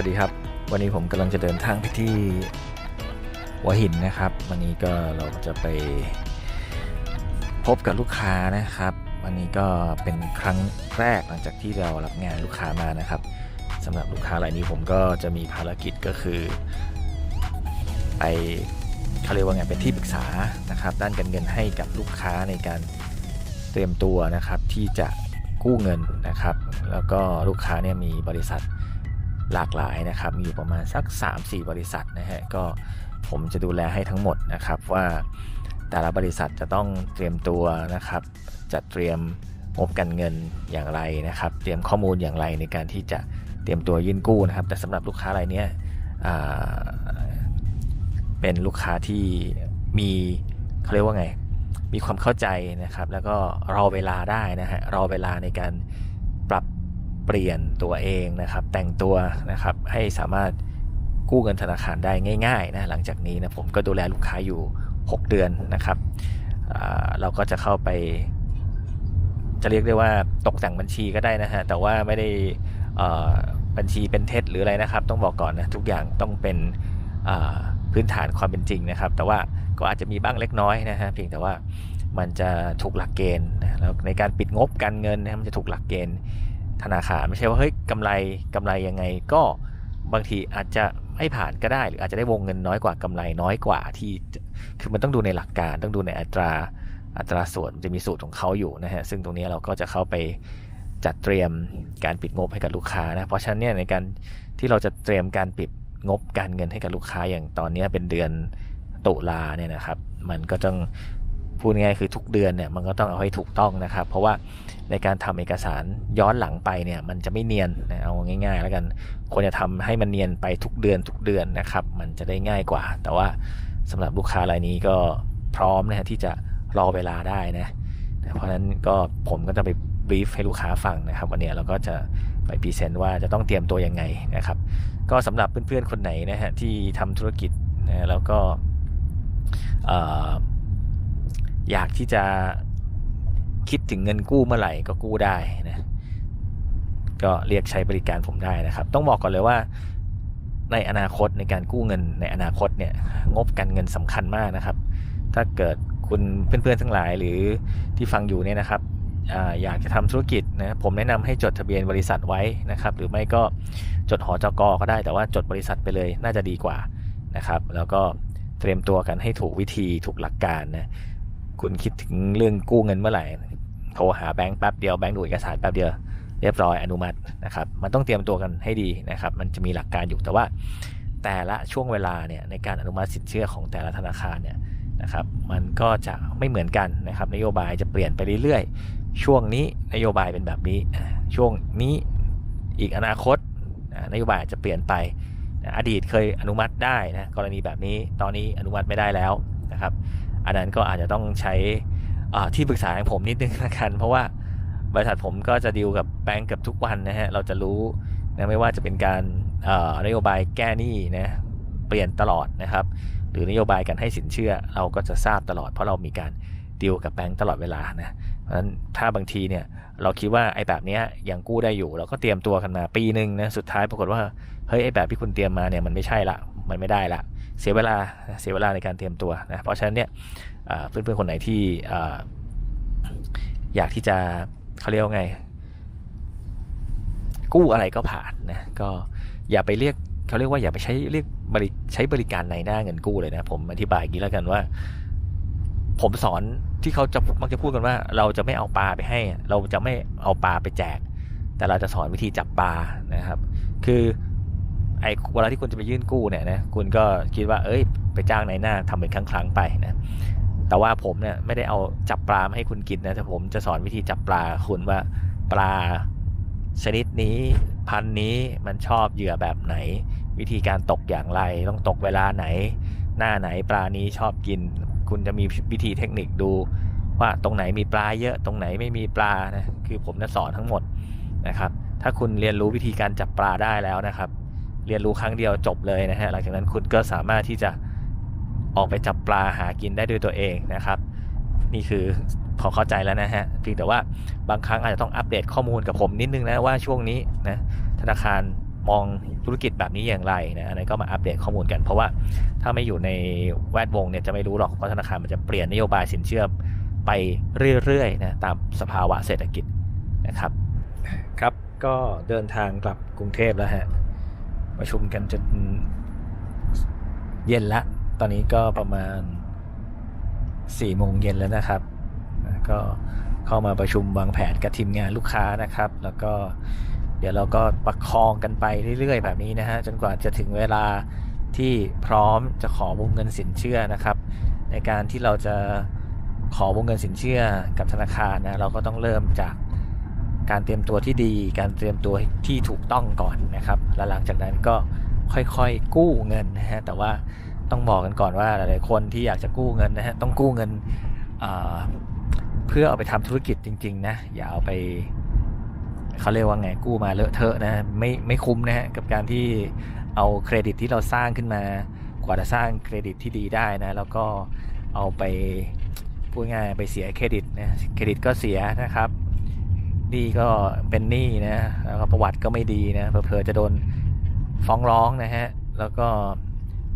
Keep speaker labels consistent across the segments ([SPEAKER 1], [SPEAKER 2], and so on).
[SPEAKER 1] สวัสดีครับ วันนี้ผมกำลังจะเดินทางไปที่หัวหินนะครับ วันนี้ก็เราจะไปพบกับลูกค้านะครับ วันนี้ก็เป็นครั้งแรกหลังจากที่เรารับงานลูกค้ามานะครับสำหรับลูกค้ารายนี้ผมก็จะมีภารกิจก็คือ ไปเขาเรียกว่าไงเป็นที่ปรึกษานะครับ ด้านการเงินให้กับลูกค้าในการเตรียมตัวนะครับที่จะกู้เงินนะครับ แล้วก็ลูกค้าเนี่ยมีบริษัท หลากหลายนะครับ มีอยู่ประมาณสัก 3-4 บริษัทนะฮะก็ผมจะดูแลให้ทั้งหมดนะครับว่าแต่ละบริษัทจะต้องเตรียมตัวนะครับจัดเตรียมงบการเงินอย่างไรนะครับ เตรียมข้อมูลอย่างไรในการที่จะเตรียมตัวยื่นกู้นะครับ แต่สำหรับลูกค้ารายนี้เป็นลูกค้าที่มีเขาเรียกว่าไง มีความเข้าใจนะครับ แล้วก็รอเวลาได้นะฮะรอเวลาในการ เปลี่ยนตัวเองนะครับ แต่งตัวนะครับให้สามารถกู้เงินธนาคารได้ง่ายๆนะหลังจากนี้นะผมก็ดูแลลูกค้าอยู่ 6 เดือนนะครับเราก็จะเข้าไป จะเรียกได้ว่าตกแต่งบัญชีก็ได้นะฮะแต่ว่าไม่ได้บัญชีเป็นเท็จหรืออะไรนะครับ ต้องบอกก่อนนะทุกอย่างต้องเป็นพื้นฐานความเป็นจริงนะครับ แต่ว่าก็อาจจะมีบ้างเล็กน้อยนะฮะเพียงแต่ว่ามันจะถูกหลักเกณฑ์นะแล้วในการปิดงบการเงินนะมันจะถูกหลักเกณฑ์ ธนาคารไม่ใช่ว่าเฮ้ยกำไรกำไรยังไงก็บางทีอาจจะไม่ผ่านก็ได้ หรืออาจจะได้วงเงินน้อยกว่ากำไรน้อยกว่าที่คือมันต้องดูในหลักการ ต้องดูในอัตราอัตราส่วนมันจะมีสูตรของเขาอยู่นะฮะซึ่งตรงนี้เราก็จะเข้าไปจัดเตรียมการปิดงบให้กับลูกค้านะเพราะฉะนั้นเนี่ยในการที่เราจะเตรียมการปิดงบการเงินให้กับลูกค้าอย่างตอนนี้เป็นเดือนตุลาเนี่ยนะครับ มันก็ต้อง พูดง่ายๆคือทุกเดือนเนี่ยมันก็ต้องเอาให้ถูกต้องนะครับ เพราะว่าในการทำเอกสารย้อนหลังไปเนี่ยมันจะไม่เนียนนะเอาง่าย ๆ แล้วกันควรจะทำให้มันเนียนไปทุกเดือนทุกเดือนนะครับ มันจะได้ง่ายกว่า แต่ว่าสำหรับลูกค้ารายนี้ก็พร้อมนะฮะที่จะรอเวลาได้นะเพราะฉะนั้นก็ผมก็จะไปบรีฟให้ลูกค้าฟังนะครับ วันนี้เราก็จะไปพรีเซนต์ว่าจะต้องเตรียมตัวยังไงนะครับ ก็สำหรับเพื่อนๆคนไหนนะฮะที่ทำธุรกิจนะแล้วก็ อยากที่จะคิดถึงเงินกู้เมื่อไหร่ก็กู้ได้นะก็เรียกใช้บริการผมได้นะครับ ต้องบอกก่อนเลยว่าในอนาคตในการกู้เงินในอนาคตเนี่ยงบการเงินสำคัญมากนะครับ ถ้าเกิดคุณเพื่อนๆทั้งหลายหรือที่ฟังอยู่เนี่ยนะครับออยากจะทำธุรกิจนะผมแนะนำให้จดทะเบียนบริษัทไว้นะครับ หรือไม่ก็จดหอจกก็ได้ แต่ว่าจดบริษัทไปเลยน่าจะดีกว่านะครับ แล้วก็เตรียมตัวกันให้ถูกวิธีถูกหลักการนะ คุณคิดถึงเรื่องกู้เงินเมื่อไหร่โทรหาแบงค์แป๊บเดียวแบงค์ดูเอกสารแป๊บเดียวเรียบร้อยอนุมัตินะครับ มันต้องเตรียมตัวกันให้ดีนะครับ มันจะมีหลักการอยู่แต่ว่า แต่ละช่วงเวลาเนี่ยในการอนุมัติสินเชื่อของแต่ละธนาคารเนี่ยนะครับ มันก็จะไม่เหมือนกันนะครับ นโยบายจะเปลี่ยนไปเรื่อยๆ ช่วงนี้นโยบายเป็นแบบนี้ ช่วงนี้อีกอนาคตนโยบายอาจจะเปลี่ยนไปอดีตเคยอนุมัติได้นะกรณีแบบนี้ตอนนี้อนุมัติไม่ได้แล้วนะครับ อันนั้นก็อาจจะต้องใช้ที่ปรึกษาของผมนิดนึงละกัน เพราะว่าบริษัทผมก็จะดีลกับแบงก์เกับทุกวันนะฮะ เราจะรู้นะไม่ว่าจะเป็นการนโยบายแก้หนี้นะ เปลี่ยนตลอดนะครับ หรือนโยบายการให้สินเชื่อ เราก็จะทราบตลอด เพราะเรามีการดีลกับแบงก์ตลอดเวลานะ เพราะฉะนั้นถ้าบางทีเนี่ยเราคิดว่าไอ้แบบนี้ยังกู้ได้อยู่ เราก็เตรียมตัวกันมาปีหนึ่งนะ สุดท้ายปรากฏว่าเฮ้ยไอ้แบบที่คุณเตรียมมาเนี่ยมันไม่ใช่ละ มันไม่ได้ละ เสียเวลาเสียเวลาในการเตรียมตัวนะเพราะฉะนั้นเนี่ยเพื่อนๆคนไหนที่อยากที่จะเขาเรียกว่าไง กู้อะไรก็ผ่านนะก็อย่าไปเรียกเขาเรียกว่าอย่าไปใช้เรียกบริใช้บริการในหน้าเงินกู้เลยนะผมอธิบายอย่างนี้แล้วกันว่า ผมสอนที่เขาจะมักจะพูดกันว่า เราจะไม่เอาปลาไปให้ เราจะไม่เอาปลาไปแจก แต่เราจะสอนวิธีจับปลานะครับ คือ ไอ้เวลาที่คุณจะไปยื่นกู้เนี่ยนะคุณก็คิดว่า เอ้ย ไปจ้างในหน้าทำเป็นครั้งๆไปนะแต่ว่าผมเนี่ยไม่ได้เอาจับปลามาให้คุณกินนะแต่ผมจะสอนวิธีจับปลาคุณว่าปลาชนิดนี้พันนี้มันชอบเหยื่อแบบไหน วิธีการตกอย่างไร ต้องตกเวลาไหน หน้าไหนปลานี้ชอบกิน คุณจะมีวิธีเทคนิคดู ว่าตรงไหนมีปลาเยอะตรงไหนไม่มีปลานะคือผมจะสอนทั้งหมดนะครับ ถ้าคุณเรียนรู้วิธีการจับปลาได้แล้วนะครับ เรียนรู้ครั้งเดียวจบเลยนะฮะหลังจากนั้นคุณก็สามารถที่จะออกไปจับปลาหากินได้ด้วยตัวเองนะครับ นี่คือพอเข้าใจแล้วนะฮะเพียงแต่ว่าบางครั้งอาจจะต้องอัปเดตข้อมูลกับผมนิดนึงนะว่าช่วงนี้นะธนาคารมองธุรกิจแบบนี้อย่างไรนะอันนี้ก็มาอัปเดตข้อมูลกัน เพราะว่าถ้าไม่อยู่ในแวดวงเนี่ยจะไม่รู้หรอกว่าธนาคารมันจะเปลี่ยนนโยบายสินเชื่อไปเรื่อยๆนะตามสภาวะเศรษฐกิจนะครับ ครับก็เดินทางกลับกรุงเทพแล้วฮะ ประชุมกันจนเย็นละ ตอนนี้ก็ประมาณ4โมงเย็นแล้วนะครับ ก็เข้ามาประชุมวางแผนกับทีมงานลูกค้านะครับ แล้วก็เดี๋ยวเราก็ประคองกันไปเรื่อยๆ แบบนี้นะฮะจนกว่าจะถึงเวลาที่พร้อมจะขอวงเงินสินเชื่อนะครับ ในการที่เราจะขอวงเงินสินเชื่อกับธนาคารนะเราก็ต้องเริ่มจาก การเตรียมตัวที่ดี การเตรียมตัวที่ถูกต้องก่อนนะครับ แล้วหลังจากนั้นก็ค่อยๆกู้เงินนะฮะแต่ว่าต้องบอกกันก่อนว่าหลายๆคนที่อยากจะกู้เงินนะฮะต้องกู้เงินเพื่อเอาไปทำธุรกิจจริงๆนะอย่าเอาไปเขาเรียกว่าไงกู้มาเลอะเทอะนะไม่ไม่คุ้มนะฮะกับการที่เอาเครดิตที่เราสร้างขึ้นมากว่าจะสร้างเครดิตที่ดีได้นะแล้วก็เอาไปพูดง่ายไปเสียเครดิตนะเครดิตก็เสียนะครับ นี้ก็เป็นหนี้นะแล้วก็ประวัติก็ไม่ดีนะเผลอจะโดนฟ้องร้องนะฮะแล้วก็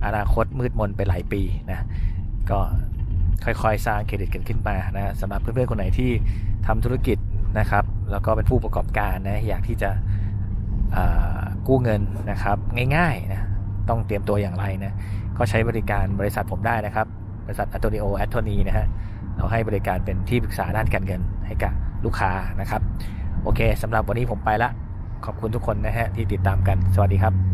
[SPEAKER 1] อนาคตมืดมนไปหลายปีนะก็ค่อยๆ สร้างเครดิตกันขึ้นมานะสำหรับเพื่อนๆคนไหนที่ทำธุรกิจนะครับแล้วก็เป็นผู้ประกอบการนะอยากที่จะกู้เงินนะครับง่ายๆนะต้องเตรียมตัวอย่างไรนะก็ใช้บริการบริษัทผมได้นะครับ บริษัทอัตโตนิโอแอตโทนีนะฮะเราให้บริการเป็นที่ปรึกษาด้านการเงินให้กับ ลูกค้านะครับ โอเคสำหรับวันนี้ผมไปละ ขอบคุณทุกคนนะฮะที่ติดตามกัน สวัสดีครับ